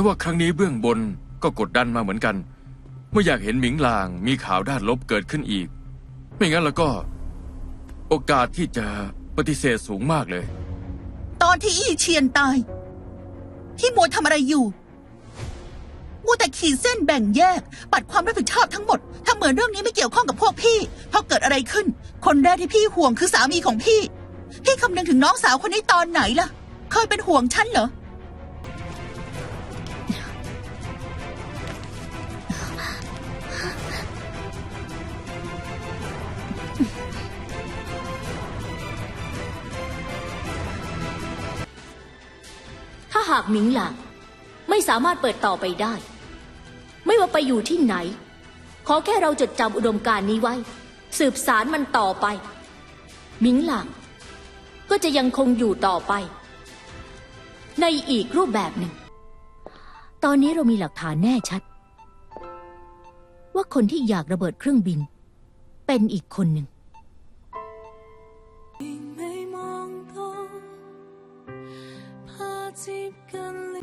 แต่ว่าครั้งนี้เบื้องบนก็กดดันมาเหมือนกัน ไม่อยากเห็นหมิงลางมีข่าวด้านลบเกิดขึ้นอีก ไม่งั้นแล้วก็ โอกาสที่จะปฏิเสธสูงมากเลย ตอนที่อี้เชียนตาย ที่มัวทำอะไรอยู่มัวแต่ขีดเส้นแบ่งแยก ปัดความรับผิดชอบทั้งหมดทำเหมือนเรื่องนี้ไม่เกี่ยวข้องกับพวกพี่พอเกิดอะไรขึ้น คนแรกที่พี่ห่วงคือสามีของพี่ พี่คำนึงถึงน้องสาวคนนี้ตอนไหนล่ะ เคยเป็นห่วงฉันเหรอ ถ้าหากหมิงหลางไม่สามารถเปิดต่อไปได้ ไม่ว่าไปอยู่ที่ไหน ขอแค่เราจดจำอุดมการณ์นี้ไว้ สืบสารมันต่อไป หมิงหลางก็จะยังคงอยู่ต่อไป ในอีกรูปแบบหนึ่ง ตอนนี้เรามีหลักฐานแน่ชัด ว่าคนที่อยากระเบิดเครื่องบิน เป็นอีกคนหนึ่ง 接近你